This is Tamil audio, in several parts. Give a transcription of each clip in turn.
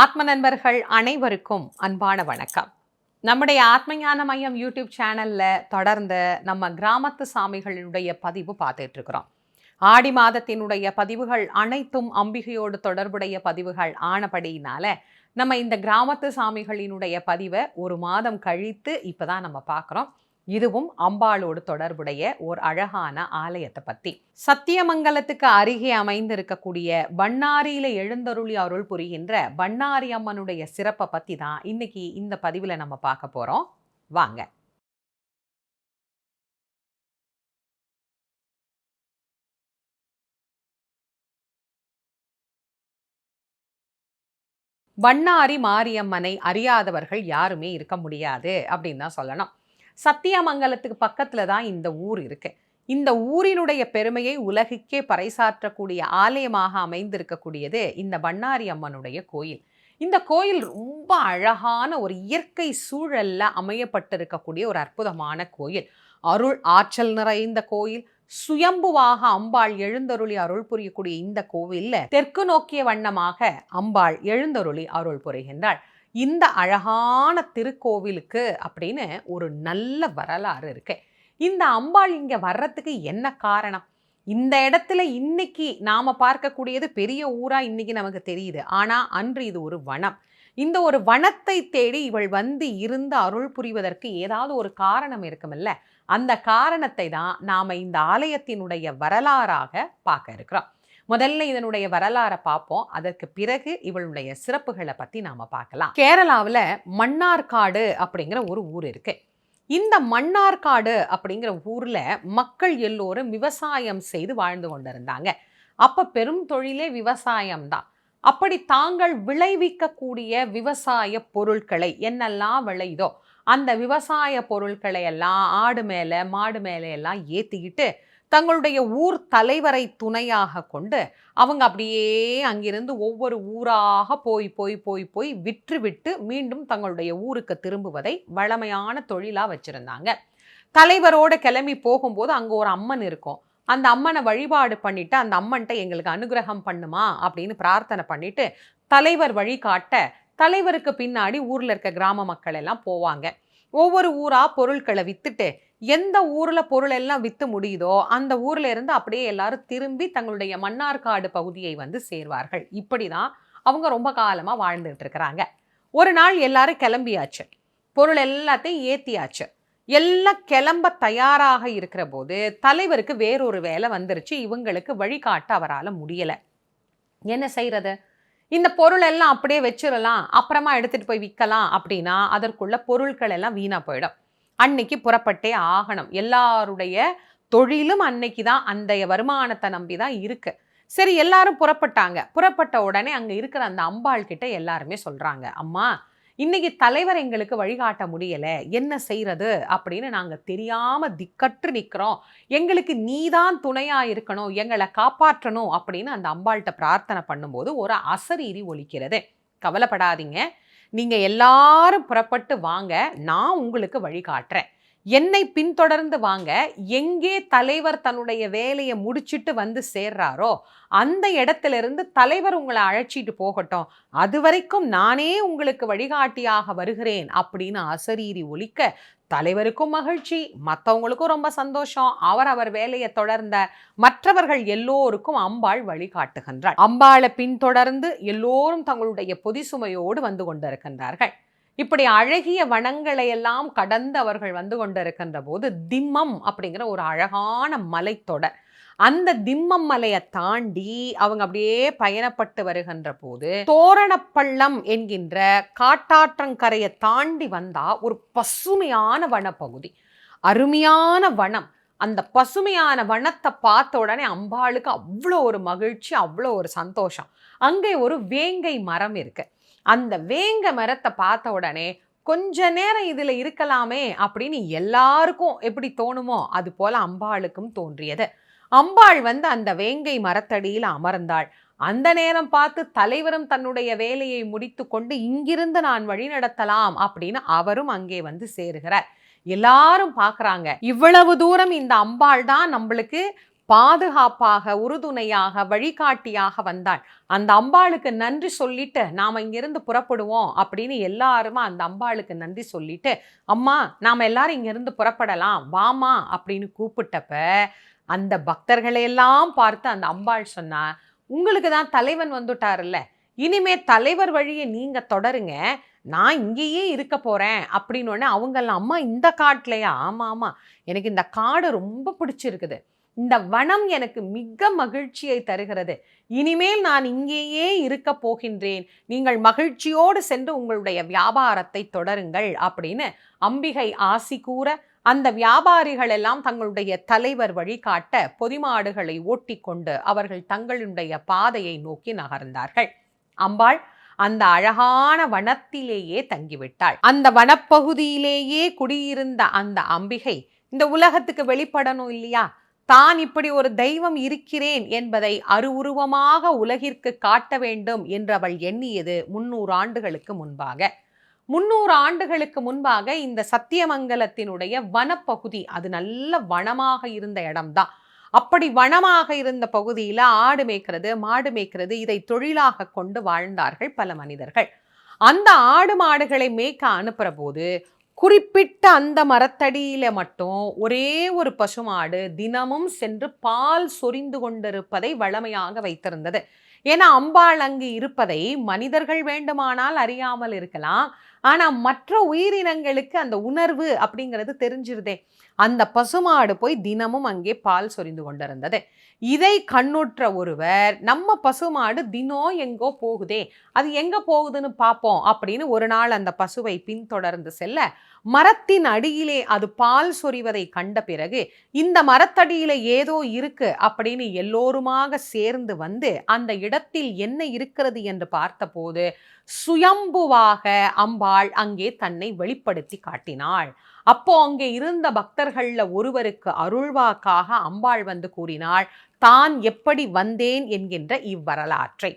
ஆத்ம நண்பர்கள் அனைவருக்கும் அன்பான வணக்கம். நம்முடைய ஆத்மஞான மையம் யூடியூப் சேனலில் தொடர்ந்து நம்ம கிராமத்து சாமிகளுடைய பதிவு பார்த்துட்டு இருக்கிறோம். ஆடி மாதத்தினுடைய பதிவுகள் அனைத்தும் அம்பிகையோடு தொடர்புடைய பதிவுகள் ஆனபடியினால நம்ம இந்த கிராமத்து சாமிகளினுடைய பதிவை ஒரு மாதம் கழித்து இப்போ தான் நம்ம பார்க்குறோம். இதுவும் அம்பாளோடு தொடர்புடைய ஒரு அழகான ஆலயத்தை பத்தி. சத்தியமங்கலத்துக்கு அருகே அமைந்திருக்கக்கூடிய பண்ணாரியில எழுந்தருளி அருள் புரிகின்ற பண்ணாரி அம்மனுடைய சிறப்பை பத்தி தான் இன்னைக்கு இந்த பதிவுல நம்ம பார்க்க போறோம். வாங்க. வண்ணாரி மாரியம்மனை அறியாதவர்கள் யாருமே இருக்க முடியாது அப்படின்னு தான் சொல்லணும். சத்தியமங்கலத்துக்கு பக்கத்துல தான் இந்த ஊர் இருக்கு. இந்த ஊரினுடைய பெருமையை உலகுக்கே பறைசாற்றக்கூடிய ஆலயமாக அமைந்திருக்கக்கூடியது இந்த பண்ணாரி அம்மனுடைய கோயில். இந்த கோயில் ரொம்ப அழகான ஒரு இயற்கை சூழல்ல அமையப்பட்டிருக்கக்கூடிய ஒரு அற்புதமான கோயில். அருள் ஆற்றல் நிறைந்த கோயில். சுயம்புவாக அம்பாள் எழுந்தருளி அருள் புரியக்கூடிய இந்த கோவில்ல தெற்கு நோக்கிய வண்ணமாக அம்பாள் எழுந்தருளி அருள் புரிகின்றாள். இந்த அழகான திருக்கோவிலுக்கு அப்படின்னு ஒரு நல்ல வரலாறு இருக்கு. இந்த அம்பாள் இங்கே வர்றதுக்கு என்ன காரணம்? இந்த இடத்துல இன்னைக்கு நாம் பார்க்கக்கூடியது பெரிய ஊராக இன்னைக்கு நமக்கு தெரியுது. ஆனால் அன்று இது ஒரு வனம். இந்த ஒரு வனத்தை தேடி இவள் வந்து இருந்து அருள் புரிவதற்கு ஏதாவது ஒரு காரணம் இருக்குமில்ல? அந்த காரணத்தை தான் நாம் இந்த ஆலயத்தினுடைய வரலாறாக பார்க்க இருக்கிறோம். முதல்ல இதனுடைய வரலாறை பார்ப்போம் அதற்கு பிறகு இவளுடைய சிறப்புகளை பத்தி நாம பார்க்கலாம். கேரளாவில் மன்னார்காடு அப்படிங்கிற ஒரு ஊர் இருக்கு. இந்த மன்னார்காடு அப்படிங்கிற ஊர்ல மக்கள் எல்லோரும் விவசாயம் செய்து வாழ்ந்து கொண்டிருந்தாங்க. அப்ப பெரும் தொழிலே விவசாயம் தான். அப்படி தாங்கள் விளைவிக்கக்கூடிய விவசாய பொருட்களை என்னெல்லாம் விளையுதோ அந்த விவசாய பொருட்களை எல்லாம் ஆடு மேலே மாடு மேலே எல்லாம் ஏற்றிக்கிட்டு தங்களுடைய ஊர் தலைவரை துணையாக கொண்டு அவங்க அப்படியே அங்கிருந்து ஒவ்வொரு ஊராக போய் போய் போய் போய் விற்றுவிட்டு மீண்டும் தங்களுடைய ஊருக்கு திரும்புவதை வழமையான தொழிலாக வச்சுருந்தாங்க. தலைவரோட கிளம்பி போகும்போது அங்கே ஒரு அம்மன் இருக்கும். அந்த அம்மனை வழிபாடு பண்ணிட்டு அந்த அம்மன்கிட்ட எங்களுக்கு அனுகிரகம் பண்ணுமா அப்படின்னு பிரார்த்தனை பண்ணிட்டு தலைவர் வழிகாட்ட தலைவருக்கு பின்னாடி ஊரில் இருக்க கிராம மக்கள் எல்லாம் போவாங்க. ஒவ்வொரு ஊராக பொருட்களை விற்றுட்டு எந்த ஊரில் பொருள் எல்லாம் விற்று முடியுதோ அந்த ஊரில் இருந்து அப்படியே எல்லாரும் திரும்பி தங்களுடைய மன்னார்காடு பகுதியை வந்து சேர்வார்கள். இப்படி தான் அவங்க ரொம்ப காலமாக வாழ்ந்துகிட்டு இருக்கிறாங்க. ஒரு நாள் எல்லாரும் கிளம்பியாச்சு. பொருள் எல்லாத்தையும் ஏற்றியாச்சு எல்லாம் கிளம்ப தயாராக இருக்கிற போது தலைவருக்கு வேறொரு வேலை வந்துருச்சு. இவங்களுக்கு வழிகாட்ட அவரால் முடியலை. என்ன செய்கிறது இந்த பொருள் எல்லாம் அப்படியே வச்சிடலாம் அப்புறமா எடுத்துட்டு போய் விற்கலாம் அப்படின்னா அதற்குள்ள பொருட்கள் எல்லாம் வீணாக போயிடும். அன்னைக்கு புறப்பட்டே ஆகணும். எல்லாருடைய தொழிலும் அன்னைக்கு தான் அந்த வருமானத்தை நம்பி தான் இருக்கு. சரி எல்லாரும் புறப்பட்டாங்க. புறப்பட்ட உடனே அங்கே இருக்கிற அந்த அம்பாள் கிட்ட எல்லாருமே சொல்கிறாங்க அம்மா இன்னைக்கு தலைவர் எங்களுக்கு வழிகாட்ட முடியலை. என்ன செய்யறது அப்படின்னு நாங்கள் தெரியாமல் திக்கற்று நிற்கிறோம் எங்களுக்கு நீதான் துணையாக இருக்கணும். எங்களை காப்பாற்றணும் அப்படின்னு அந்த அம்பாள்கிட்ட பிரார்த்தனை பண்ணும்போது ஒரு அசரீரி ஒலிக்கிறது. கவலைப்படாதீங்க. நீங்கள் எல்லாரும் புறப்பட்டு வாங்க நான் உங்களுக்கு வழிகாட்டுறேன். என்னை பின்தொடர்ந்து வாங்க எங்கே தலைவர் தன்னுடைய வேலையை முடிச்சிட்டு வந்து சேர்றாரோ அந்த இடத்துல இருந்து தலைவர் உங்களை அழைச்சிட்டு போகட்டும். அது வரைக்கும் நானே உங்களுக்கு வழிகாட்டியாக வருகிறேன் அப்படின்னு அசரீரி ஒலிக்க தலைவருக்கும் மகிழ்ச்சி மற்றவங்களுக்கும் ரொம்ப சந்தோஷம். அவர் அவர் வேலையை தொடர்ந்த மற்றவர்கள் எல்லோருக்கும் அம்பாள் வழிகாட்டுகின்றாள். அம்பாளை பின்தொடர்ந்து எல்லோரும் தங்களுடைய பொதி சுமையோடு வந்து கொண்டிருக்கின்றார்கள். இப்படி அழகிய வனங்களை எல்லாம் கடந்து அவர்கள் வந்து கொண்டிருக்கின்ற போது திம்மம் அப்படிங்கிற ஒரு அழகான மலைத்தொடர் அந்த திம்மம் மலையை தாண்டி அவங்க அப்படியே பயணப்பட்டு வருகின்ற போது தோரணப்பள்ளம் என்கின்ற காட்டாற்றங்கரையை தாண்டி வந்தா ஒரு பசுமையான வனப்பகுதி. அருமையான வனம். அந்த பசுமையான வனத்தை பார்த்த உடனே அம்பாளுக்கு அவ்வளோ ஒரு மகிழ்ச்சி அவ்வளோ ஒரு சந்தோஷம். அங்கே ஒரு வேங்கை மரம் இருக்கு. அந்த வேங்க மரத்தை பார்த்த உடனே கொஞ்ச நேரம் இதில் இருக்கலாமே அப்படின்னு எல்லாருக்கும் எப்படி தோணுமோ அது போல அம்பாளுக்கும் தோன்றியது. அம்பாள் வந்து அந்த வேங்கை மரத்தடியில் அமர்ந்தாள். அந்த நேரம் பார்த்து தலைவரும் தன்னுடைய வேலையை முடித்து கொண்டு இங்கிருந்து நான் வழி நடத்தலாம் அப்படின்னு அவரும் அங்கே வந்து சேருகிறார். எல்லாரும் பார்க்குறாங்க. இவ்வளவு தூரம் இந்த அம்பாள் தான் நம்மளுக்கு பாதுகாப்பாக உறுதுணையாக வழிகாட்டியாக வந்தாள். அந்த அம்பாளுக்கு நன்றி சொல்லிட்டு நாம் இங்கிருந்து புறப்படுவோம் அப்படின்னு எல்லாருமா அந்த அம்பாளுக்கு நன்றி சொல்லிட்டு அம்மா நாம் எல்லாரும் இங்கிருந்து புறப்படலாம் வாமா அப்படின்னு கூப்பிட்டப்ப அந்த பக்தர்களையெல்லாம் பார்த்து அந்த அம்பாள் சொன்னா உங்களுக்கு தான் தலைவன் வந்துட்டார்ல இனிமே தலைவர் வழியை நீங்க தொடருங்க நான் இங்கேயே இருக்க போறேன் அப்படின்னு உடனே அவங்கெல்லாம் அம்மா இந்த காட்டிலையா? ஆமா ஆமா எனக்கு இந்த காடு ரொம்ப பிடிச்சிருக்குது. இந்த வனம் எனக்கு மிக மகிழ்ச்சியை தருகிறது. இனிமேல் நான் இங்கேயே இருக்க போகின்றேன். நீங்கள் மகிழ்ச்சியோடு சென்று உங்களுடைய வியாபாரத்தை தொடருங்கள் அப்படின்னு அம்பிகை ஆசி கூற அந்த வியாபாரிகள் எல்லாம் தங்களுடைய தலைவர் வழிகாட்ட பொதிமாடுகளை ஓட்டிக்கொண்டு அவர்கள் தங்களுடைய பாதையை நோக்கி நகர்ந்தார்கள். அம்பாள் அந்த அழகான வனத்திலேயே தங்கிவிட்டாள். அந்த வனப்பகுதியிலேயே குடியிருந்த அந்த அம்பிகை இந்த உலகத்துக்கு வெளிப்படணும் இல்லையா? தான் இப்படி ஒரு தெய்வம் இருக்கிறேன் என்பதை அருவுருவமாக உலகிற்கு காட்ட வேண்டும் என்று அவள் எண்ணியது முன்னூறு ஆண்டுகளுக்கு முன்பாக. முன்னூறு ஆண்டுகளுக்கு முன்பாக இந்த சத்தியமங்கலத்தினுடைய வனப்பகுதி அது நல்ல வனமாக இருந்த இடம்தான். அப்படி வனமாக இருந்த பகுதியில் ஆடு மேய்க்கிறது மாடு மேய்க்கிறது இதை தொழிலாக கொண்டு வாழ்ந்தார்கள் பல மனிதர்கள். அந்த ஆடு மாடுகளை மேய்க்க அனுப்புகிற போது குறிப்பிட்ட அந்த மரத்தடியில் மட்டும் ஒரே ஒரு பசுமாடு தினமும் சென்று பால் சொரிந்து கொண்டிருப்பதை வழமையாக வைத்திருந்தது. ஏன்னா அம்பாள் அங்கு இருப்பதை மனிதர்கள் வேண்டுமானால் அறியாமல் இருக்கலாம். ஆனால் மற்ற உயிரினங்களுக்கு அந்த உணர்வு அப்படிங்கிறது தெரிஞ்சிருதே. அந்த பசுமாடு போய் தினமும் அங்கே பால் சொரிந்து கொண்டிருந்தது. இதை கண்ணுற்ற ஒருவர் நம்ம பசுமாடு தினம் எங்கோ போகுதே அது எங்கே போகுதுன்னு பார்ப்போம் அப்படின்னு ஒரு நாள் அந்த பசுவை பின்தொடர்ந்து செல்ல மரத்தின் அடியிலே அது பால் சொரிவதை கண்ட பிறகு இந்த மரத்தடியில ஏதோ இருக்கு அப்படின்னு எல்லோருமாக சேர்ந்து வந்து அந்த இடத்தில் என்ன இருக்கிறது என்று பார்த்தபோது சுயம்புவாக அம்பாள் அங்கே தன்னை வெளிப்படுத்தி காட்டினாள். அப்போ அங்கே இருந்த பக்தர்கள்ல ஒருவருக்கு அருள்வாக்காக அம்பாள் வந்து கூறினாள் தான் எப்படி வந்தேன் என்கின்ற இவ்வரலாற்றை.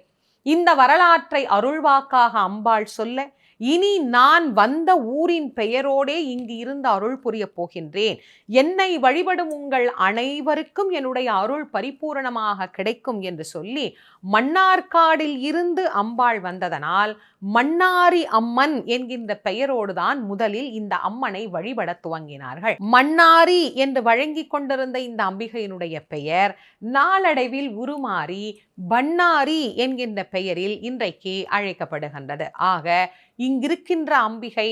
இந்த வரலாற்றை அருள்வாக்காக அம்பாள் சொல்ல இனி நான் வந்த ஊரின் பெயரோடே இங்கு இருந்து அருள் புரிய போகின்றேன். என்னை வழிபடும் உங்கள் அனைவருக்கும் என்னுடைய அருள் பரிபூரணமாக கிடைக்கும் என்று சொல்லி மன்னார்காடில் இருந்து அம்பாள் வந்ததனால் மன்னாரி அம்மன் என்கின்ற பெயரோடு தான் முதலில் இந்த அம்மனை வழிபட துவங்கினார்கள். மன்னாரி என்று வழங்கி கொண்டிருந்த இந்த அம்பிகையினுடைய பெயர் நாளடைவில் உருமாறி பன்னாரி என்கின்ற பெயரில் இன்றைக்கு அழைக்கப்படுகின்றது. ஆக இங்கிருக்கின்ற அம்பிகை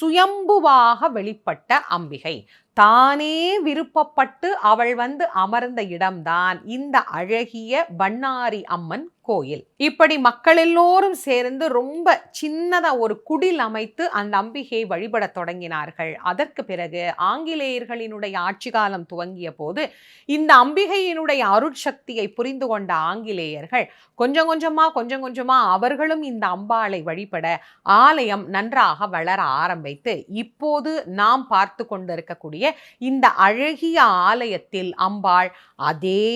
சுயம்புவாக வெளிப்பட்ட அம்பிகை. தானே விருப்பப்பட்டு அவள் வந்து அமர்ந்த இடம்தான். இந்த அழகிய பண்ணாரி அம்மன் கோயில். இப்படி மக்கள் எல்லோரும் சேர்ந்து ரொம்ப சின்னதா ஒரு குடில் அமைத்து அந்த அம்பிகையை வழிபட தொடங்கினார்கள். அதற்கு பிறகு ஆங்கிலேயர்களினுடைய ஆட்சி காலம் துவங்கிய போது இந்த அம்பிகையினுடைய அருட்சக்தியை புரிந்து கொண்ட ஆங்கிலேயர்கள் கொஞ்சம் கொஞ்சமாக கொஞ்சம் கொஞ்சமாக அவர்களும் இந்த அம்பாளை வழிபட ஆலயம் நன்றாக வளர ஆரம்பித்து இப்போது நாம் பார்த்து கொண்டிருக்கக்கூடிய இந்த அழகிய ஆலயத்தில் அம்பாள் அதே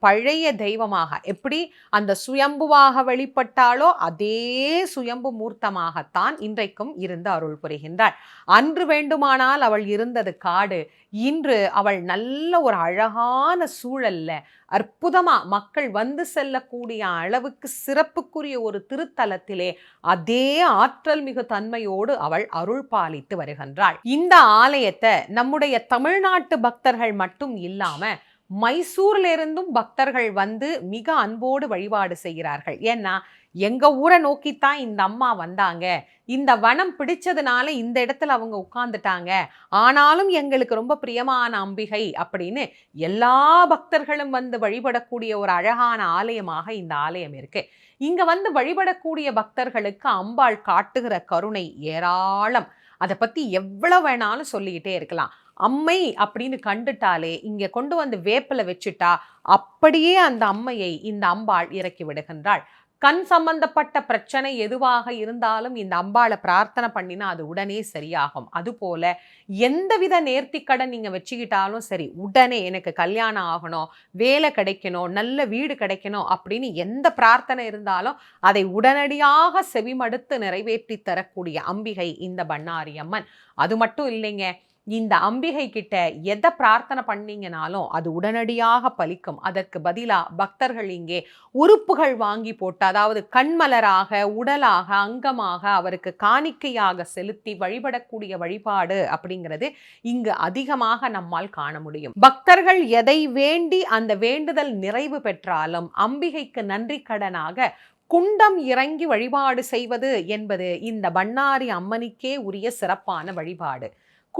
பழைய தெய்வமாக எப்படி? அந்த சுயம்புவாக வெளிப்பட்டாலோ அதே சுயம்பு மூர்த்தமாகத்தான் இன்றைக்கும் இருந்து அருள் புரிகின்றாள். அன்று வேண்டுமானால் அவள் இருந்தது காடு இன்று அவள் நல்ல ஒரு அழகான சூழல்ல அற்புதமாக மக்கள் வந்து செல்லக்கூடிய அளவுக்கு சிறப்புக்குரிய ஒரு திருத்தலத்திலே அதே ஆற்றல் மிகு தன்மையோடு அவள் அருள் பாலித்து வருகின்றாள். இந்த ஆலயத்தை நம்முடைய தமிழ்நாட்டு பக்தர்கள் மட்டும் இல்லாமல் மைசூர்ல இருந்தும் பக்தர்கள் வந்து மிக அன்போடு வழிபாடு செய்கிறார்கள். ஏன்னா எங்க ஊரை நோக்கித்தான் இந்த அம்மா வந்தாங்க. இந்த வனம் பிடிச்சதுனால இந்த இடத்துல அவங்க உட்கார்ந்துட்டாங்க. ஆனாலும் எங்களுக்கு ரொம்ப பிரியமான அம்பிகை அப்படின்னு எல்லா பக்தர்களும் வந்து வழிபடக்கூடிய ஒரு அழகான ஆலயமாக இந்த ஆலயம் இருக்கு. இங்க வந்து வழிபடக்கூடிய பக்தர்களுக்கு அம்பாள் காட்டுகிற கருணை ஏராளம். அதை பத்தி எவ்வளவு வேணாலும் சொல்லிக்கிட்டே இருக்கலாம். அம்மை அப்படின்னு கண்டுட்டாலே இங்கே கொண்டு வந்து வேப்பில வச்சுட்டா அப்படியே அந்த அம்மையை இந்த அம்பாள் இறக்கி விடுகின்றாள். கண் சம்பந்தப்பட்ட பிரச்சனை எதுவாக இருந்தாலும் இந்த அம்பாளை பிரார்த்தனை பண்ணினா அது உடனே சரியாகும். அதுபோல எந்தவித நேர்த்திக்கடன் நீங்கள் வச்சுக்கிட்டாலும் சரி உடனே எனக்கு கல்யாணம் ஆகணும் வேலை கிடைக்கணும் நல்ல வீடு கிடைக்கணும் அப்படின்னு எந்த பிரார்த்தனை இருந்தாலும் அதை உடனடியாக செவிமடுத்து நிறைவேற்றி தரக்கூடிய அம்பிகை இந்த பண்ணாரி அம்மன் அது மட்டும் இல்லைங்க இந்த அம்பிகை கிட்ட எதை பிரார்த்தனை பண்ணீங்கனாலும் அது உடனடியாக பலிக்கும். அதற்கு பதிலாக பக்தர்கள் இங்கே உறுப்புகள் வாங்கி போட்டு அதாவது கண்மலராக உடலாக அங்கமாக அவருக்கு காணிக்கையாக செலுத்தி வழிபடக்கூடிய வழிபாடு அப்படிங்கிறது இங்கு அதிகமாக நம்மால் காண முடியும். பக்தர்கள் எதை வேண்டி அந்த வேண்டுதல் நிறைவு பெற்றாலும் அம்பிகைக்கு நன்றி கடனாக குண்டம் இறங்கி வழிபாடு செய்வது என்பது இந்த பண்ணாரி அம்மனுக்கே உரிய சிறப்பான வழிபாடு.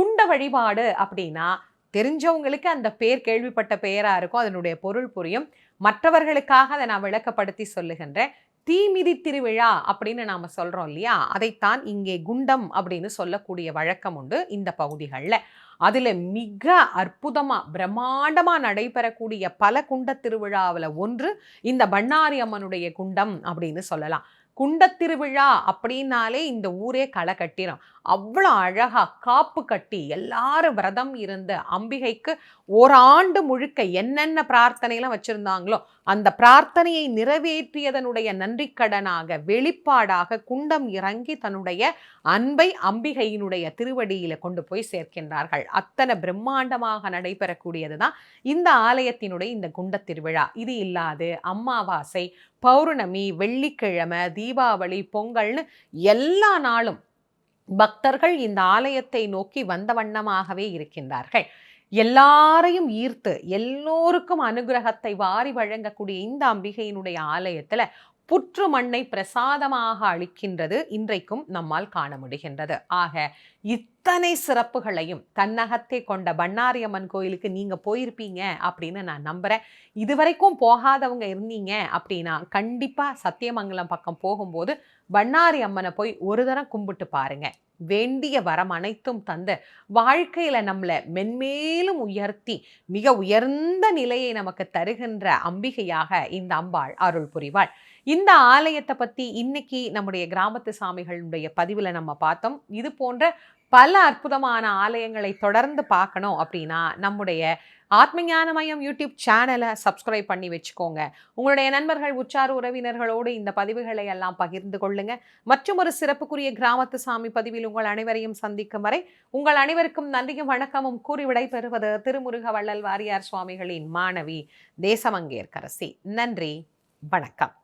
குண்ட வழிபாடு அப்படின்னா தெரிஞ்சவங்களுக்கு அந்த பேர் கேள்விப்பட்ட பெயராக இருக்கும் அதனுடைய பொருள் புரியும். மற்றவர்களுக்காக அதை நான் விளக்கப்படுத்தி சொல்லுகின்றேன். தீமிதி திருவிழா அப்படின்னு நாம சொல்றோம் இல்லையா? அதைத்தான் இங்கே குண்டம் அப்படின்னு சொல்லக்கூடிய வழக்கம் உண்டு இந்த பகுதிகளில். அதுல மிக அற்புதமா பிரம்மாண்டமா நடைபெறக்கூடிய பல குண்ட திருவிழாவில் ஒன்று இந்த பண்ணாரி அம்மனுடைய குண்டம் அப்படின்னு சொல்லலாம். குண்டத்திருவிழா அப்படின்னாலே இந்த ஊரே களை கட்டிடும் அவ்வளோ அழகாக காப்பு கட்டி எல்லாரும் விரதம் இருந்த அம்பிகைக்கு ஓராண்டு முழுக்க என்னென்ன பிரார்த்தனைலாம் வச்சிருந்தாங்களோ அந்த பிரார்த்தனையை நிறைவேற்றியதனுடைய நன்றிக்கடனாக வெளிப்பாடாக குண்டம் இறங்கி தன்னுடைய அன்பை அம்பிகையினுடைய திருவடியில் கொண்டு போய் சேர்க்கின்றார்கள். அத்தனை பிரம்மாண்டமாக நடைபெறக்கூடியது தான் இந்த ஆலயத்தினுடைய இந்த குண்ட திருவிழா. இது இல்லாது அம்மாவாசை பௌர்ணமி வெள்ளிக்கிழமை தீபாவளி பொங்கல்னு எல்லா நாளும் பக்தர்கள் இந்த ஆலயத்தை நோக்கி வந்த வண்ணமாகவே இருக்கின்றார்கள். எல்லாரையும் ஈர்த்து எல்லோருக்கும் அனுகிரகத்தை வாரி வழங்கக்கூடிய இந்த அம்பிகையினுடைய ஆலயத்துல புற்று மண்ணை பிரசாதமாக அளிக்கின்றது இன்றைக்கும் நம்மால் காண முடிகின்றது. ஆக இத்தனை சிறப்புகளையும் தன்னகத்தை கொண்ட பண்ணாரியம்மன் கோயிலுக்கு நீங்கள் போயிருப்பீங்க அப்படின்னு நான் நம்புகிறேன் இதுவரைக்கும் போகாதவங்க இருந்தீங்க அப்படின்னா கண்டிப்பாக சத்தியமங்கலம் பக்கம் போகும்போது பண்ணாரி அம்மனை போய் ஒரு தரம் கும்பிட்டு பாருங்கள் வேண்டிய வரம் அனைத்தும் தந்து வாழ்க்கையில் நம்மளை மென்மேலும் உயர்த்தி மிக உயர்ந்த நிலையை நமக்கு தருகின்ற அம்பிகையாக இந்த அம்பாள் அருள் புரிவாள். இந்த ஆலயத்தை பற்றி இன்னைக்கு நம்முடைய கிராமத்து சாமிகளுடைய பதிவில் நம்ம பார்த்தோம். இது போன்ற பல அற்புதமான ஆலயங்களை தொடர்ந்து பார்க்கணும் அப்படின்னா நம்முடைய ஆத்மஞானமயம் யூடியூப் சேனலை சப்ஸ்கிரைப் பண்ணி வச்சுக்கோங்க. உங்களுடைய நண்பர்கள் உச்சார உறவினர்களோடு இந்த பதிவுகளை எல்லாம் பகிர்ந்து கொள்ளுங்க. மற்றும் ஒரு சிறப்புக்குரிய கிராமத்து சாமி பதிவில் உங்கள் அனைவரையும் சந்திக்கும் வரை உங்கள் அனைவருக்கும் நன்றியும் வணக்கமும் கூறி விடைபெறுவது திருமுருக வள்ளல் வாரியார் சுவாமிகளின் மாணவி தேசமங்கேற்கரசி. நன்றி வணக்கம்.